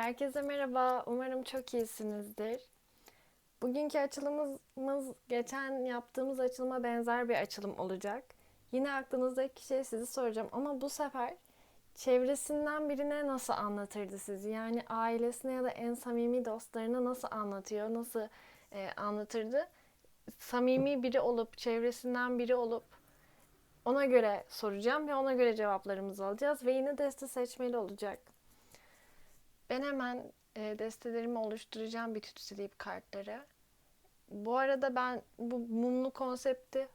Herkese merhaba. Umarım çok iyisinizdir. Bugünkü açılımımız geçen yaptığımız açılıma benzer bir açılım olacak. Yine aklınızdaki kişiye sizi soracağım ama bu sefer çevresinden birine nasıl anlatırdı sizi? Yani ailesine ya da en samimi dostlarına nasıl anlatıyor, nasıl e, anlatırdı? Samimi biri olup, çevresinden biri olup ona göre soracağım ve ona göre cevaplarımızı alacağız ve yine deste seçmeli olacak. Ben hemen e, destelerimi oluşturacağım bir tütsüleyip kartları. Bu arada ben bu mumlu konsepti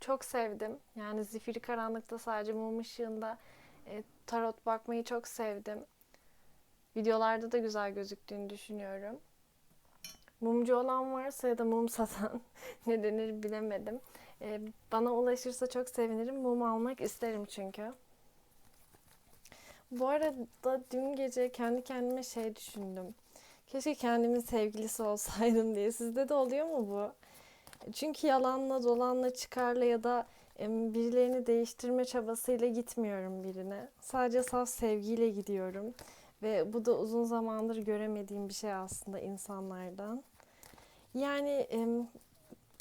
çok sevdim. Yani zifiri karanlıkta sadece mum ışığında e, tarot bakmayı çok sevdim. Videolarda da güzel gözüktüğünü düşünüyorum. Mumcu olan varsa ya da mum satan ne denir bilemedim. E, bana ulaşırsa çok sevinirim. Mum almak isterim çünkü. Bu arada dün gece kendi kendime şey düşündüm. Keşke kendimin sevgilisi olsaydım diye. Sizde de oluyor mu bu? Çünkü yalanla, dolanla, çıkarla ya da birilerini değiştirme çabasıyla gitmiyorum birine. Sadece saf sevgiyle gidiyorum. Ve bu da uzun zamandır göremediğim bir şey aslında insanlardan. Yani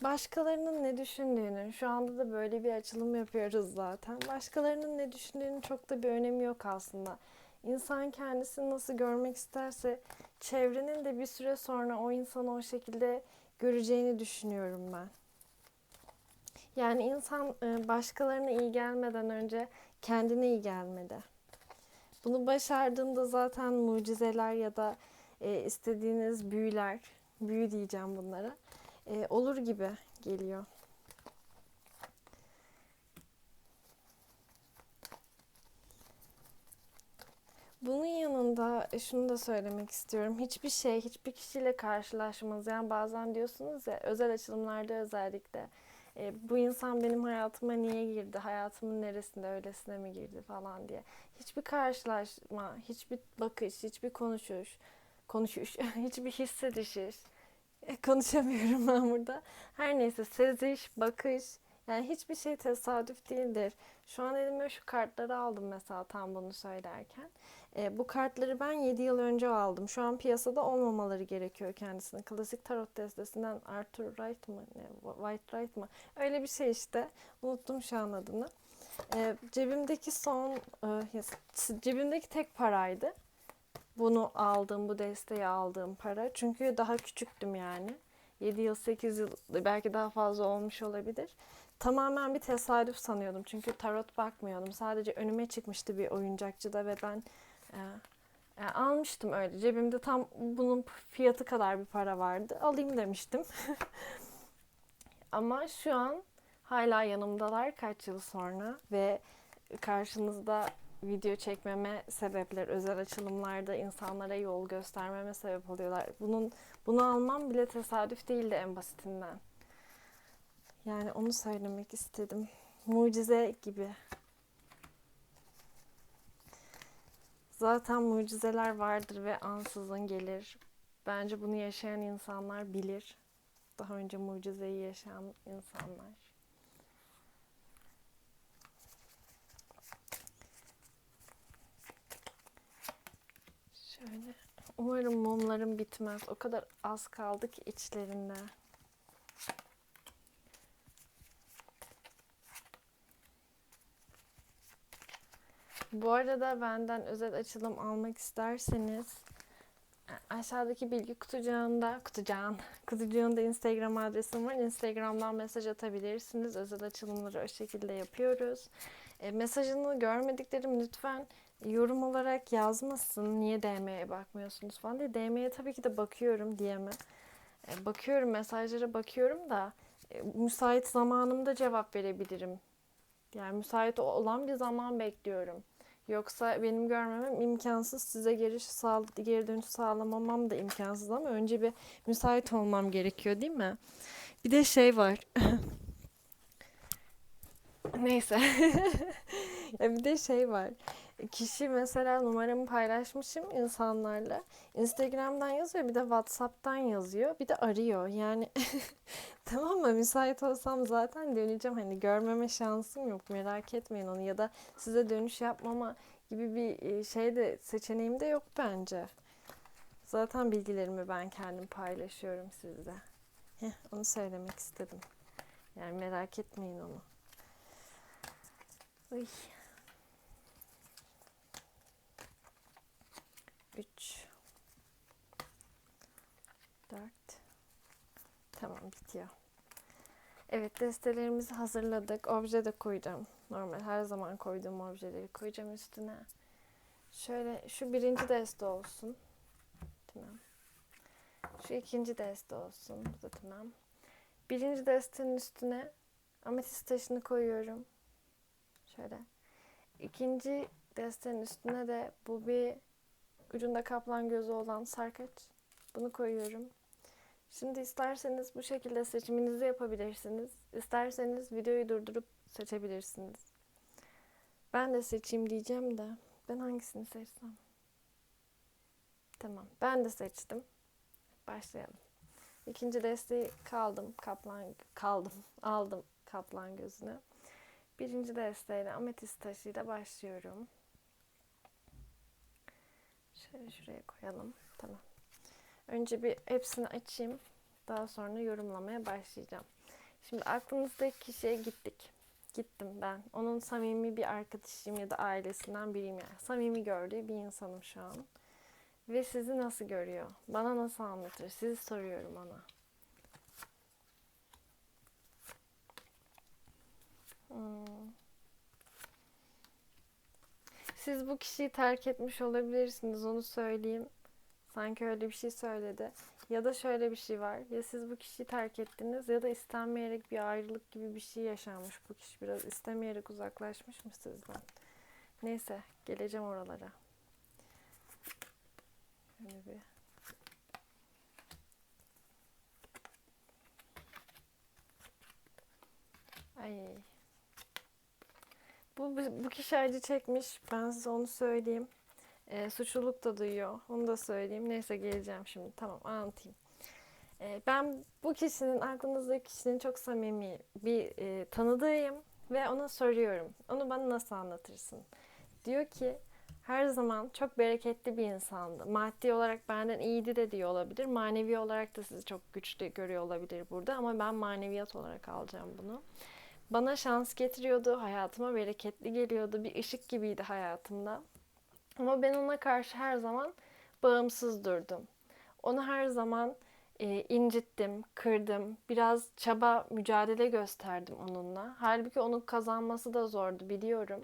başkalarının ne düşündüğünü, şu anda da böyle bir açılım yapıyoruz zaten. Başkalarının ne düşündüğünün çok da bir önemi yok aslında. İnsan kendisini nasıl görmek isterse çevrenin de bir süre sonra o insanı o şekilde göreceğini düşünüyorum ben. Yani insan e, başkalarına iyi gelmeden önce kendine iyi gelmedi. Bunu başardığında zaten mucizeler ya da e, istediğiniz büyüler, büyü diyeceğim bunlara, e, olur gibi geliyor. Bunun yanında e, şunu da söylemek istiyorum. Hiçbir şey, hiçbir kişiyle karşılaşmaz. Yani bazen diyorsunuz ya özel açılımlarda özellikle e, bu insan benim hayatıma niye girdi, hayatımın neresinde öylesine mi girdi falan diye. Hiçbir karşılaşma, hiçbir bakış, hiçbir konuşuş, konuşuş, hiçbir hissedişiş, konuşamıyorum ben burada. Her neyse seziş, bakış yani hiçbir şey tesadüf değildir. Şu an elime şu kartları aldım mesela tam bunu söylerken. E, bu kartları ben 7 yıl önce aldım. Şu an piyasada olmamaları gerekiyor kendisine. Klasik tarot destesinden Arthur Wright mı? Ne, White Wright mı? Öyle bir şey işte. Unuttum şu an adını. E, cebimdeki son, e, cebimdeki tek paraydı bunu aldığım, bu desteği aldığım para. Çünkü daha küçüktüm yani. 7 yıl, 8 yıl belki daha fazla olmuş olabilir. Tamamen bir tesadüf sanıyordum. Çünkü tarot bakmıyordum. Sadece önüme çıkmıştı bir oyuncakçıda ve ben e, e, almıştım öyle. Cebimde tam bunun fiyatı kadar bir para vardı. Alayım demiştim. Ama şu an hala yanımdalar kaç yıl sonra ve karşınızda video çekmeme sebepler, özel açılımlarda insanlara yol göstermeme sebep oluyorlar. Bunun bunu almam bile tesadüf değildi en basitinden. Yani onu söylemek istedim. Mucize gibi. Zaten mucizeler vardır ve ansızın gelir. Bence bunu yaşayan insanlar bilir. Daha önce mucizeyi yaşayan insanlar. Şöyle. Umarım mumlarım bitmez. O kadar az kaldı ki içlerinde. Bu arada benden özel açılım almak isterseniz aşağıdaki bilgi kutucuğunda, kutucağın, kutucuğunda Instagram adresim var. Instagram'dan mesaj atabilirsiniz. Özel açılımları o şekilde yapıyoruz. E, mesajını görmediklerim lütfen yorum olarak yazmasın. Niye DM'ye bakmıyorsunuz falan diye. DM'ye tabii ki de bakıyorum diyeme. E, bakıyorum mesajlara bakıyorum da e, müsait zamanımda cevap verebilirim. Yani müsait olan bir zaman bekliyorum. Yoksa benim görmemem imkansız. Size geri, sağ, geri dönüş sağlamamam da imkansız ama önce bir müsait olmam gerekiyor değil mi? Bir de şey var. Neyse. ya bir de şey var. Kişi mesela numaramı paylaşmışım insanlarla. Instagram'dan yazıyor bir de WhatsApp'tan yazıyor. Bir de arıyor. Yani tamam mı? Müsait olsam zaten döneceğim. Hani görmeme şansım yok. Merak etmeyin onu. Ya da size dönüş yapmama gibi bir e, şey de seçeneğim de yok bence. Zaten bilgilerimi ben kendim paylaşıyorum sizle. Heh, onu söylemek istedim. Yani merak etmeyin onu. Uy. 3 4 Tamam bitiyor. Evet destelerimizi hazırladık. Obje de koyacağım. Normal her zaman koyduğum objeleri koyacağım üstüne. Şöyle şu birinci deste olsun. Tamam. Şu ikinci deste olsun. Bu da tamam. Birinci destenin üstüne ametist taşını koyuyorum. Şöyle. İkinci destenin üstüne de bu bir ucunda kaplan gözü olan sarkaç. Bunu koyuyorum. Şimdi isterseniz bu şekilde seçiminizi yapabilirsiniz. İsterseniz videoyu durdurup seçebilirsiniz. Ben de seçeyim diyeceğim de ben hangisini seçsem? Tamam. Ben de seçtim. Başlayalım. İkinci desteği kaldım. Kaplan kaldım. Aldım kaplan gözünü. Birinci desteğiyle ametist taşıyla başlıyorum. Şöyle şuraya koyalım. Tamam. Önce bir hepsini açayım. Daha sonra yorumlamaya başlayacağım. Şimdi aklınızdaki kişiye gittik. Gittim ben. Onun samimi bir arkadaşıyım ya da ailesinden biriyim yani. Samimi gördüğü bir insanım şu an. Ve sizi nasıl görüyor? Bana nasıl anlatır? Sizi soruyorum ona. Hmm. Siz bu kişiyi terk etmiş olabilirsiniz, onu söyleyeyim. Sanki öyle bir şey söyledi. Ya da şöyle bir şey var. Ya siz bu kişiyi terk ettiniz ya da istenmeyerek bir ayrılık gibi bir şey yaşanmış. Bu kişi biraz istemeyerek uzaklaşmış mı sizden? Neyse, geleceğim oralara. Şöyle bir Ay. Bu, bu, kişi acı çekmiş. Ben size onu söyleyeyim. E, suçluluk da duyuyor. Onu da söyleyeyim. Neyse geleceğim şimdi. Tamam anlatayım. E, ben bu kişinin, aklınızdaki kişinin çok samimi bir e, tanıdığıyım. Ve ona soruyorum. Onu bana nasıl anlatırsın? Diyor ki her zaman çok bereketli bir insandı. Maddi olarak benden iyiydi de diyor olabilir. Manevi olarak da sizi çok güçlü görüyor olabilir burada. Ama ben maneviyat olarak alacağım bunu. Bana şans getiriyordu. Hayatıma bereketli geliyordu. Bir ışık gibiydi hayatımda. Ama ben ona karşı her zaman bağımsız durdum. Onu her zaman e, incittim, kırdım. Biraz çaba, mücadele gösterdim onunla. Halbuki onun kazanması da zordu biliyorum.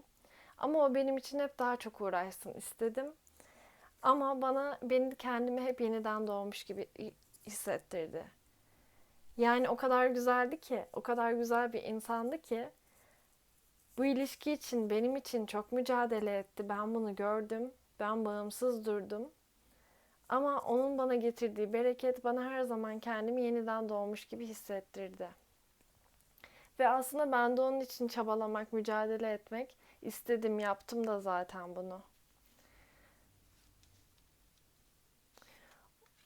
Ama o benim için hep daha çok uğraşsın istedim. Ama bana beni kendimi hep yeniden doğmuş gibi hissettirdi. Yani o kadar güzeldi ki, o kadar güzel bir insandı ki bu ilişki için benim için çok mücadele etti. Ben bunu gördüm. Ben bağımsız durdum. Ama onun bana getirdiği bereket bana her zaman kendimi yeniden doğmuş gibi hissettirdi. Ve aslında ben de onun için çabalamak, mücadele etmek istedim, yaptım da zaten bunu.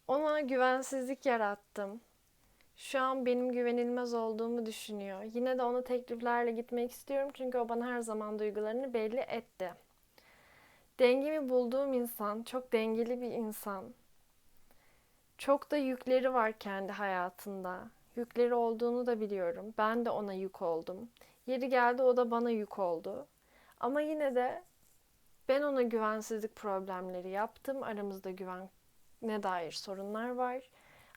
Ona güvensizlik yarattım. Şu an benim güvenilmez olduğumu düşünüyor. Yine de ona tekliflerle gitmek istiyorum çünkü o bana her zaman duygularını belli etti. Dengemi bulduğum insan, çok dengeli bir insan. Çok da yükleri var kendi hayatında. Yükleri olduğunu da biliyorum. Ben de ona yük oldum. Yeri geldi o da bana yük oldu. Ama yine de ben ona güvensizlik problemleri yaptım. Aramızda güven ne dair sorunlar var.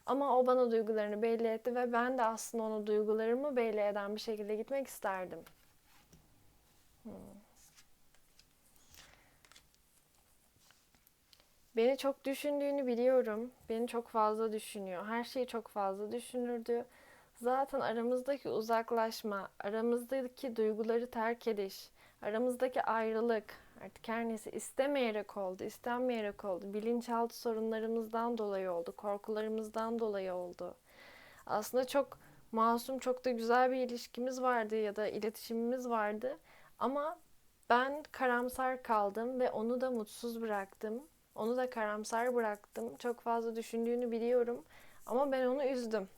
Ama o bana duygularını belli etti ve ben de aslında ona duygularımı belli eden bir şekilde gitmek isterdim. Hmm. Beni çok düşündüğünü biliyorum. Beni çok fazla düşünüyor. Her şeyi çok fazla düşünürdü. Zaten aramızdaki uzaklaşma, aramızdaki duyguları terk ediş, aramızdaki ayrılık, Artık her neyse istemeyerek oldu, istenmeyerek oldu. Bilinçaltı sorunlarımızdan dolayı oldu, korkularımızdan dolayı oldu. Aslında çok masum, çok da güzel bir ilişkimiz vardı ya da iletişimimiz vardı. Ama ben karamsar kaldım ve onu da mutsuz bıraktım. Onu da karamsar bıraktım. Çok fazla düşündüğünü biliyorum. Ama ben onu üzdüm.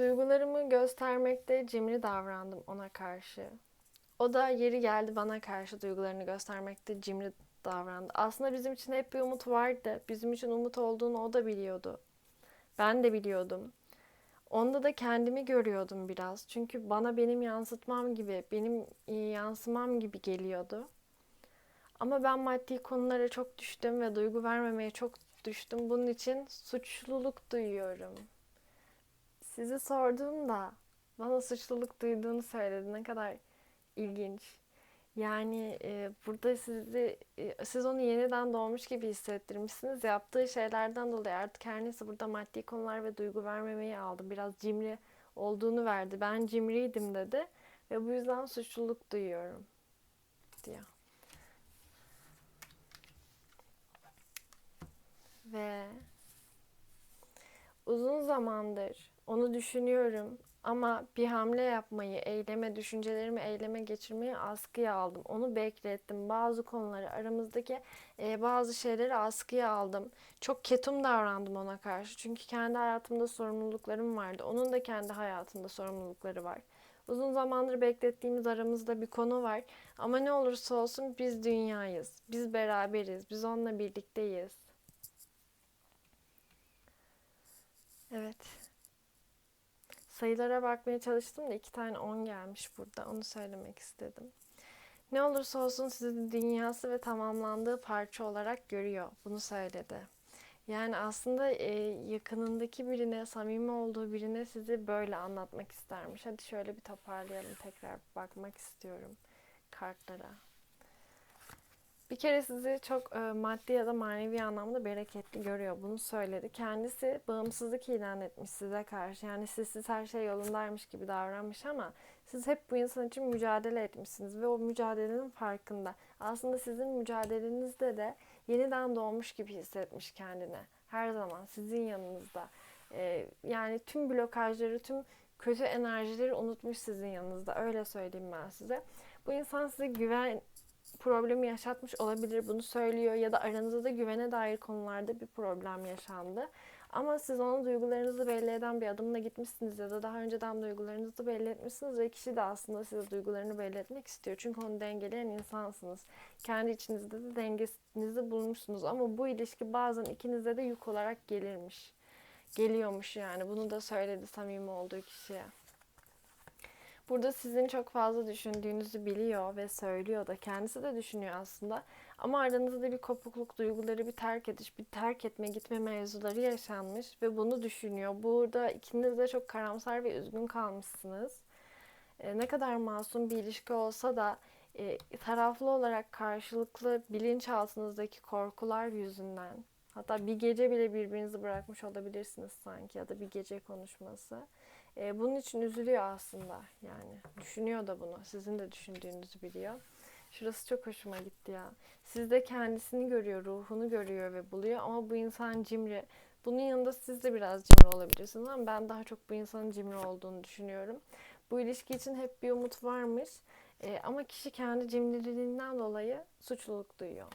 Duygularımı göstermekte cimri davrandım ona karşı. O da yeri geldi bana karşı duygularını göstermekte cimri davrandı. Aslında bizim için hep bir umut vardı. Bizim için umut olduğunu o da biliyordu. Ben de biliyordum. Onda da kendimi görüyordum biraz. Çünkü bana benim yansıtmam gibi, benim e, yansımam gibi geliyordu. Ama ben maddi konulara çok düştüm ve duygu vermemeye çok düştüm. Bunun için suçluluk duyuyorum. Sizi sorduğumda bana suçluluk duyduğunu söyledi. Ne kadar ilginç. Yani e, burada sizi e, siz onu yeniden doğmuş gibi hissettirmişsiniz. Yaptığı şeylerden dolayı artık her neyse burada maddi konular ve duygu vermemeyi aldı. Biraz cimri olduğunu verdi. Ben cimriydim dedi ve bu yüzden suçluluk duyuyorum diyor. Ve uzun zamandır onu düşünüyorum ama bir hamle yapmayı, eyleme, düşüncelerimi eyleme geçirmeyi askıya aldım. Onu beklettim. Bazı konuları, aramızdaki e, bazı şeyleri askıya aldım. Çok ketum davrandım ona karşı. Çünkü kendi hayatımda sorumluluklarım vardı. Onun da kendi hayatında sorumlulukları var. Uzun zamandır beklettiğimiz aramızda bir konu var. Ama ne olursa olsun biz dünyayız. Biz beraberiz. Biz onunla birlikteyiz. Evet. Sayılara bakmaya çalıştım da iki tane 10 gelmiş burada. Onu söylemek istedim. Ne olursa olsun sizi dünyası ve tamamlandığı parça olarak görüyor. Bunu söyledi. Yani aslında e, yakınındaki birine, samimi olduğu birine sizi böyle anlatmak istermiş. Hadi şöyle bir toparlayalım. Tekrar bakmak istiyorum kartlara. Bir kere sizi çok e, maddi ya da manevi anlamda bereketli görüyor. Bunu söyledi. Kendisi bağımsızlık ilan etmiş size karşı. Yani siz, siz her şey yolundaymış gibi davranmış ama siz hep bu insan için mücadele etmişsiniz ve o mücadelenin farkında. Aslında sizin mücadelenizde de yeniden doğmuş gibi hissetmiş kendini. Her zaman sizin yanınızda. E, yani tüm blokajları, tüm kötü enerjileri unutmuş sizin yanınızda. Öyle söyleyeyim ben size. Bu insan size güven problemi yaşatmış olabilir. Bunu söylüyor ya da aranızda da güvene dair konularda bir problem yaşandı. Ama siz onun duygularınızı belli eden bir adımla gitmişsiniz ya da daha önceden duygularınızı belli etmişsiniz ve kişi de aslında size duygularını belli etmek istiyor. Çünkü onu dengeleyen insansınız. Kendi içinizde de dengesinizi bulmuşsunuz. Ama bu ilişki bazen ikinize de yük olarak gelirmiş. Geliyormuş yani. Bunu da söyledi samimi olduğu kişiye. Burada sizin çok fazla düşündüğünüzü biliyor ve söylüyor da kendisi de düşünüyor aslında. Ama aranızda bir kopukluk duyguları, bir terk ediş, bir terk etme, gitme mevzuları yaşanmış ve bunu düşünüyor. Burada ikiniz de çok karamsar ve üzgün kalmışsınız. E, ne kadar masum bir ilişki olsa da e, taraflı olarak karşılıklı bilinçaltınızdaki korkular yüzünden hatta bir gece bile birbirinizi bırakmış olabilirsiniz sanki ya da bir gece konuşması e, bunun için üzülüyor aslında yani. Düşünüyor da bunu. Sizin de düşündüğünüzü biliyor. Şurası çok hoşuma gitti ya. Sizde kendisini görüyor, ruhunu görüyor ve buluyor ama bu insan cimri. Bunun yanında siz de biraz cimri olabilirsiniz ama ben daha çok bu insanın cimri olduğunu düşünüyorum. Bu ilişki için hep bir umut varmış. E, ama kişi kendi cimriliğinden dolayı suçluluk duyuyor.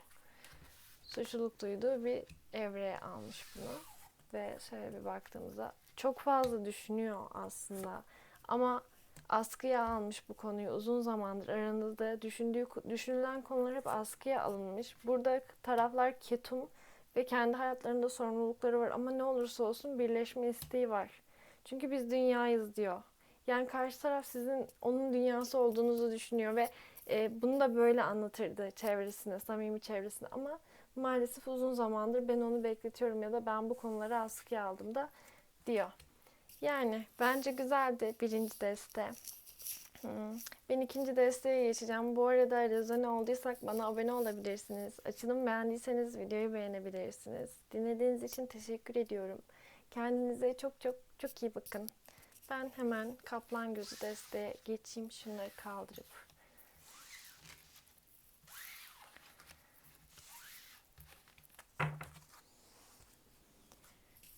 Suçluluk duyduğu bir evreye almış bunu. Ve şöyle bir baktığımızda çok fazla düşünüyor aslında. Ama askıya almış bu konuyu uzun zamandır aranızda düşündüğü düşünülen konular hep askıya alınmış. Burada taraflar ketum ve kendi hayatlarında sorumlulukları var ama ne olursa olsun birleşme isteği var. Çünkü biz dünyayız diyor. Yani karşı taraf sizin onun dünyası olduğunuzu düşünüyor ve e, bunu da böyle anlatırdı çevresine, samimi çevresine ama maalesef uzun zamandır ben onu bekletiyorum ya da ben bu konuları askıya aldım da diyor. Yani bence güzeldi birinci deste. Hmm. Ben ikinci desteğe geçeceğim. Bu arada rezone olduysak bana abone olabilirsiniz. Açılım beğendiyseniz videoyu beğenebilirsiniz. Dinlediğiniz için teşekkür ediyorum. Kendinize çok çok çok iyi bakın. Ben hemen kaplan gözü desteğe geçeyim. Şunları kaldırıp.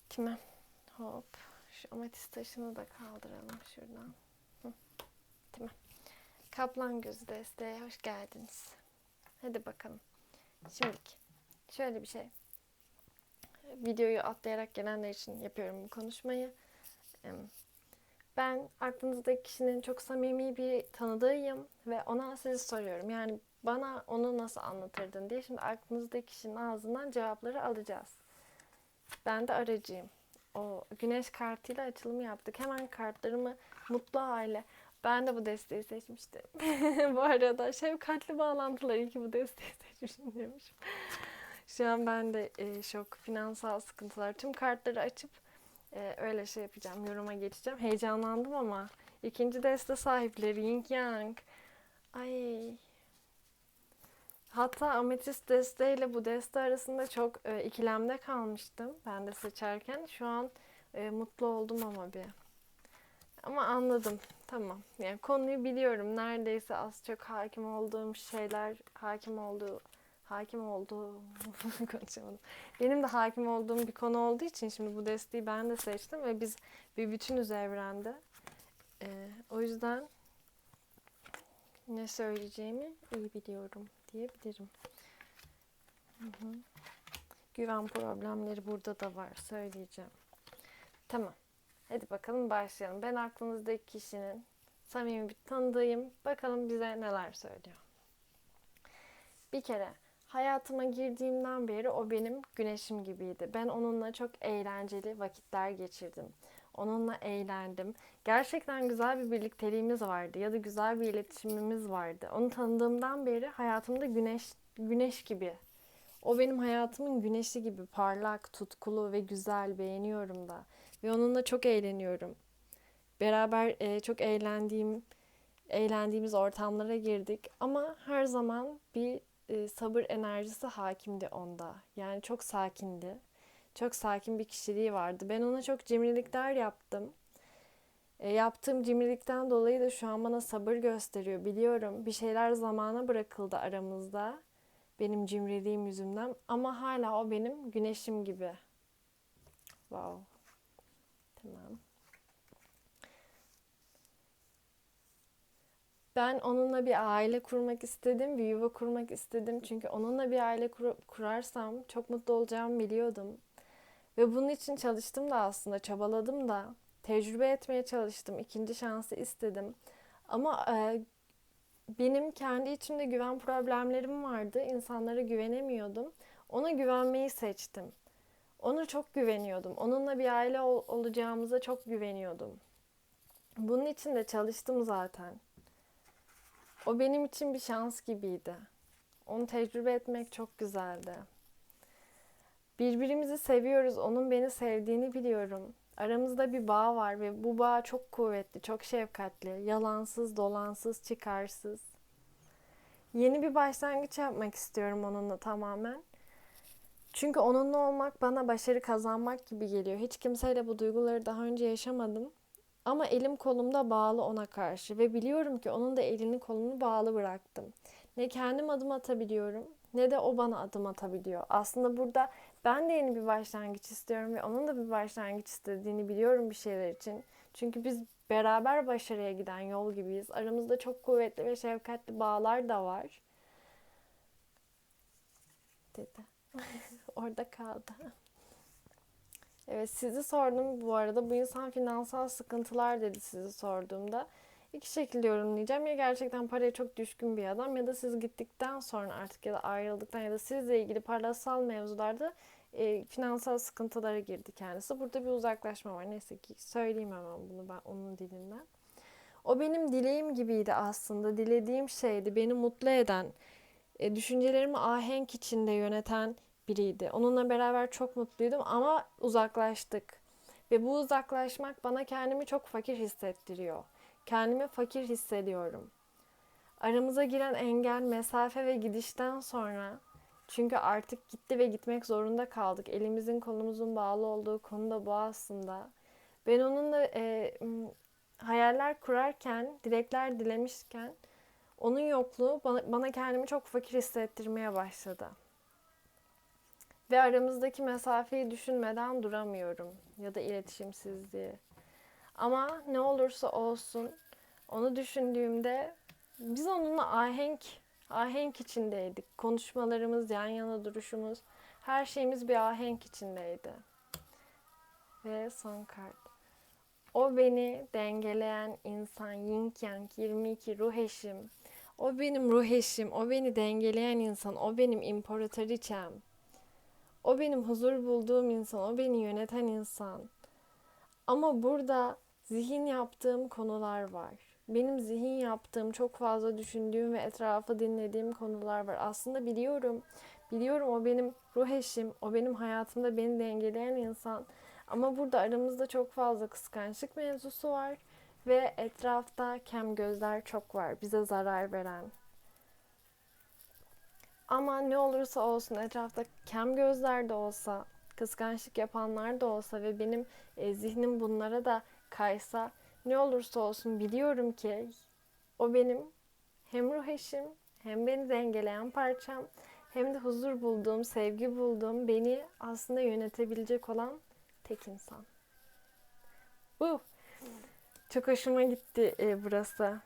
Kime? Hop. Şu ametist taşını da kaldıralım şuradan. Hı. Tamam. Kaplan gözü desteğe hoş geldiniz. Hadi bakalım. Şimdilik şöyle bir şey. Videoyu atlayarak gelenler için yapıyorum bu konuşmayı. Ben aklınızdaki kişinin çok samimi bir tanıdığıyım ve ona sizi soruyorum. Yani bana onu nasıl anlatırdın diye. Şimdi aklınızdaki kişinin ağzından cevapları alacağız. Ben de aracıyım. O güneş kartıyla açılımı yaptık. Hemen kartlarımı mutlu aile. Ben de bu desteği seçmiştim. bu arada şefkatli bağlantılar iyi ki bu desteği seçmişim demişim. Şu an ben de e, şok, finansal sıkıntılar. Tüm kartları açıp e, öyle şey yapacağım, yoruma geçeceğim. Heyecanlandım ama ikinci deste sahipleri Yin Yang. Ay. Hatta ametist desteğiyle bu deste arasında çok e, ikilemde kalmıştım ben de seçerken. Şu an e, mutlu oldum ama bir. Ama anladım. Tamam. Yani konuyu biliyorum. Neredeyse az çok hakim olduğum şeyler, hakim olduğu hakim olduğu konuşamadım. Benim de hakim olduğum bir konu olduğu için şimdi bu desteği ben de seçtim ve biz bir bütünüz evrende. Ee, o yüzden ne söyleyeceğimi iyi biliyorum diyebilirim. Hı hı. Güven problemleri burada da var söyleyeceğim. Tamam. Hadi bakalım başlayalım. Ben aklınızdaki kişinin samimi bir tanıdığım. Bakalım bize neler söylüyor. Bir kere hayatıma girdiğimden beri o benim güneşim gibiydi. Ben onunla çok eğlenceli vakitler geçirdim. Onunla eğlendim. Gerçekten güzel bir birlikteliğimiz vardı ya da güzel bir iletişimimiz vardı. Onu tanıdığımdan beri hayatımda güneş güneş gibi. O benim hayatımın güneşi gibi parlak, tutkulu ve güzel beğeniyorum da. Ve onunla çok eğleniyorum. Beraber e, çok eğlendiğim, eğlendiğimiz ortamlara girdik. Ama her zaman bir e, sabır enerjisi hakimdi onda. Yani çok sakindi. Çok sakin bir kişiliği vardı. Ben ona çok cimrilikler yaptım. E, yaptığım cimrilikten dolayı da şu an bana sabır gösteriyor. Biliyorum bir şeyler zamana bırakıldı aramızda. Benim cimriliğim yüzünden. Ama hala o benim güneşim gibi. Wow. Tamam. Ben onunla bir aile kurmak istedim, bir yuva kurmak istedim. Çünkü onunla bir aile kur- kurarsam çok mutlu olacağımı biliyordum. Ve bunun için çalıştım da aslında, çabaladım da. Tecrübe etmeye çalıştım, ikinci şansı istedim. Ama e, benim kendi içimde güven problemlerim vardı. İnsanlara güvenemiyordum. Ona güvenmeyi seçtim. Ona çok güveniyordum. Onunla bir aile ol- olacağımıza çok güveniyordum. Bunun için de çalıştım zaten. O benim için bir şans gibiydi. Onu tecrübe etmek çok güzeldi. Birbirimizi seviyoruz. Onun beni sevdiğini biliyorum. Aramızda bir bağ var ve bu bağ çok kuvvetli, çok şefkatli, yalansız, dolansız, çıkarsız. Yeni bir başlangıç yapmak istiyorum onunla tamamen. Çünkü onunla olmak bana başarı kazanmak gibi geliyor. Hiç kimseyle bu duyguları daha önce yaşamadım. Ama elim kolumda bağlı ona karşı ve biliyorum ki onun da elini kolunu bağlı bıraktım. Ne kendim adım atabiliyorum ne de o bana adım atabiliyor. Aslında burada ben de yeni bir başlangıç istiyorum ve onun da bir başlangıç istediğini biliyorum bir şeyler için. Çünkü biz beraber başarıya giden yol gibiyiz. Aramızda çok kuvvetli ve şefkatli bağlar da var. Dedi. Orada kaldı. Evet sizi sordum bu arada. Bu insan finansal sıkıntılar dedi sizi sorduğumda. İki şekilde yorumlayacağım. Ya gerçekten paraya çok düşkün bir adam ya da siz gittikten sonra artık ya da ayrıldıktan ya da sizle ilgili parasal mevzularda e, finansal sıkıntılara girdi kendisi. Burada bir uzaklaşma var. Neyse ki söyleyeyim hemen bunu ben onun dilinden. O benim dileğim gibiydi aslında. Dilediğim şeydi. Beni mutlu eden, e, düşüncelerimi ahenk içinde yöneten biriydi. Onunla beraber çok mutluydum ama uzaklaştık. Ve bu uzaklaşmak bana kendimi çok fakir hissettiriyor. Kendimi fakir hissediyorum. Aramıza giren engel, mesafe ve gidişten sonra çünkü artık gitti ve gitmek zorunda kaldık. Elimizin kolumuzun bağlı olduğu konu da bu aslında. Ben onunla e, hayaller kurarken, dilekler dilemişken onun yokluğu bana, bana kendimi çok fakir hissettirmeye başladı. Ve aramızdaki mesafeyi düşünmeden duramıyorum ya da iletişimsizliği. Ama ne olursa olsun onu düşündüğümde biz onunla ahenk ahenk içindeydik. Konuşmalarımız, yan yana duruşumuz, her şeyimiz bir ahenk içindeydi. Ve son kart. O beni dengeleyen insan Yin Yang 22 ruh eşim. O benim ruh eşim, o beni dengeleyen insan, o benim imparatoriçem. O benim huzur bulduğum insan, o beni yöneten insan. Ama burada zihin yaptığım konular var. Benim zihin yaptığım, çok fazla düşündüğüm ve etrafı dinlediğim konular var. Aslında biliyorum, biliyorum o benim ruh eşim, o benim hayatımda beni dengeleyen insan. Ama burada aramızda çok fazla kıskançlık mevzusu var ve etrafta kem gözler çok var bize zarar veren. Ama ne olursa olsun etrafta kem gözler de olsa, kıskançlık yapanlar da olsa ve benim e, zihnim bunlara da kaysa ne olursa olsun biliyorum ki o benim hem ruh eşim hem beni dengeleyen parçam hem de huzur bulduğum, sevgi bulduğum, beni aslında yönetebilecek olan tek insan. Bu. Çok hoşuma gitti e, burası.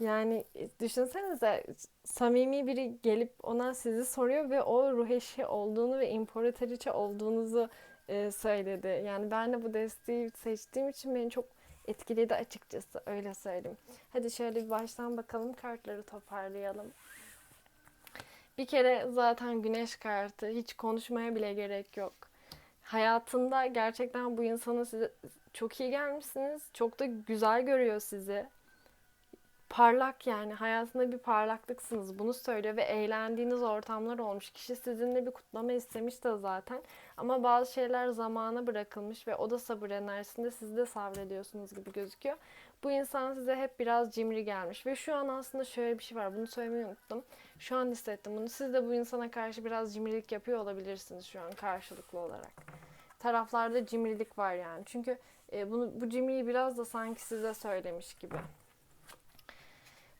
Yani e, düşünsenize samimi biri gelip ona sizi soruyor ve o ruh eşi olduğunu ve imparatoriçe olduğunuzu e, söyledi. Yani ben de bu desteği seçtiğim için beni çok etkiledi açıkçası öyle söyleyeyim. Hadi şöyle bir baştan bakalım kartları toparlayalım. Bir kere zaten güneş kartı hiç konuşmaya bile gerek yok. Hayatında gerçekten bu insanı size çok iyi gelmişsiniz. Çok da güzel görüyor sizi. Parlak yani hayatında bir parlaklıksınız bunu söylüyor ve eğlendiğiniz ortamlar olmuş. Kişi sizinle bir kutlama istemiş de zaten. Ama bazı şeyler zamana bırakılmış ve o da sabır enerjisinde siz de sabrediyorsunuz gibi gözüküyor. Bu insan size hep biraz cimri gelmiş ve şu an aslında şöyle bir şey var. Bunu söylemeyi unuttum. Şu an hissettim bunu. Siz de bu insana karşı biraz cimrilik yapıyor olabilirsiniz şu an karşılıklı olarak. Taraflarda cimrilik var yani. Çünkü e, bunu bu cimriyi biraz da sanki size söylemiş gibi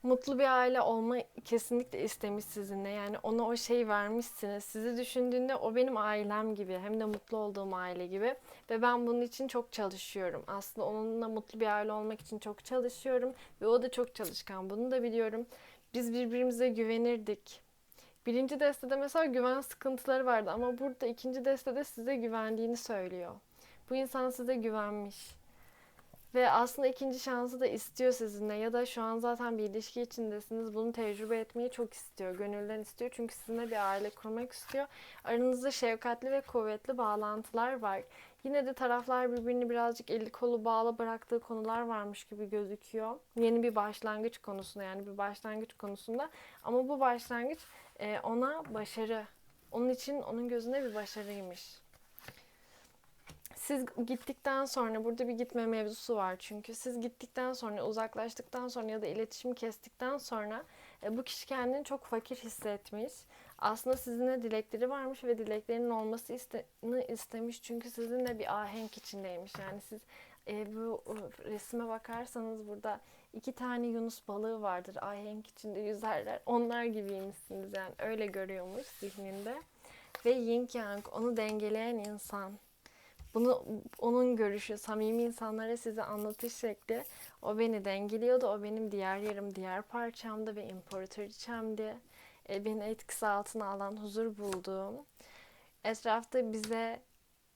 mutlu bir aile olma kesinlikle istemiş sizinle. Yani ona o şey vermişsiniz. Sizi düşündüğünde o benim ailem gibi. Hem de mutlu olduğum aile gibi. Ve ben bunun için çok çalışıyorum. Aslında onunla mutlu bir aile olmak için çok çalışıyorum. Ve o da çok çalışkan. Bunu da biliyorum. Biz birbirimize güvenirdik. Birinci destede mesela güven sıkıntıları vardı. Ama burada ikinci destede size güvendiğini söylüyor. Bu insan size güvenmiş. Ve aslında ikinci şansı da istiyor sizinle ya da şu an zaten bir ilişki içindesiniz. Bunu tecrübe etmeyi çok istiyor. Gönülden istiyor. Çünkü sizinle bir aile kurmak istiyor. Aranızda şefkatli ve kuvvetli bağlantılar var. Yine de taraflar birbirini birazcık eli kolu bağlı bıraktığı konular varmış gibi gözüküyor. Yeni bir başlangıç konusunda yani bir başlangıç konusunda. Ama bu başlangıç ona başarı. Onun için onun gözünde bir başarıymış siz gittikten sonra burada bir gitme mevzusu var çünkü siz gittikten sonra uzaklaştıktan sonra ya da iletişimi kestikten sonra e, bu kişi kendini çok fakir hissetmiş. Aslında sizinle dilekleri varmış ve dileklerinin olması iste, istemiş çünkü sizinle bir ahenk içindeymiş. Yani siz e, bu e, resime bakarsanız burada iki tane Yunus balığı vardır ahenk içinde yüzerler. Onlar gibiymişsiniz yani öyle görüyormuş zihninde. Ve Yin Yang onu dengeleyen insan. Bunu onun görüşü, samimi insanlara size anlatış şekli o beni dengeliyordu. O benim diğer yarım, diğer parçamdı ve imparatoriçemdi. E, beni etkisi altına alan, huzur bulduğum. Etrafta bize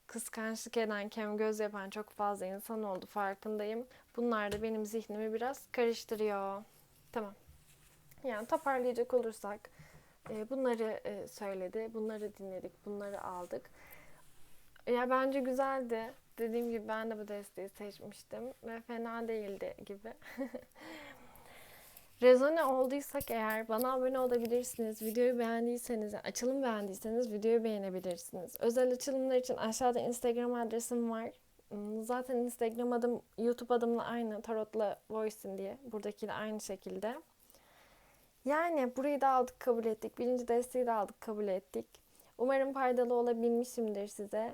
kıskançlık eden, kem göz yapan çok fazla insan oldu farkındayım. Bunlar da benim zihnimi biraz karıştırıyor. Tamam. Yani toparlayacak olursak e, bunları e, söyledi, bunları dinledik, bunları aldık. Ya bence güzeldi. Dediğim gibi ben de bu desteği seçmiştim ve fena değildi gibi. Rezone olduysak eğer bana abone olabilirsiniz. Videoyu beğendiyseniz, açılım beğendiyseniz videoyu beğenebilirsiniz. Özel açılımlar için aşağıda Instagram adresim var. Hmm, zaten Instagram adım YouTube adımla aynı. Tarotla Voice'in diye. Buradakiyle aynı şekilde. Yani burayı da aldık kabul ettik. Birinci desteği de aldık kabul ettik. Umarım faydalı olabilmişimdir size.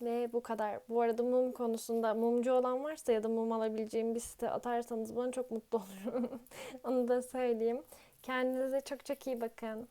Ve bu kadar. Bu arada mum konusunda mumcu olan varsa ya da mum alabileceğim bir site atarsanız bana çok mutlu olurum. Onu da söyleyeyim. Kendinize çok çok iyi bakın.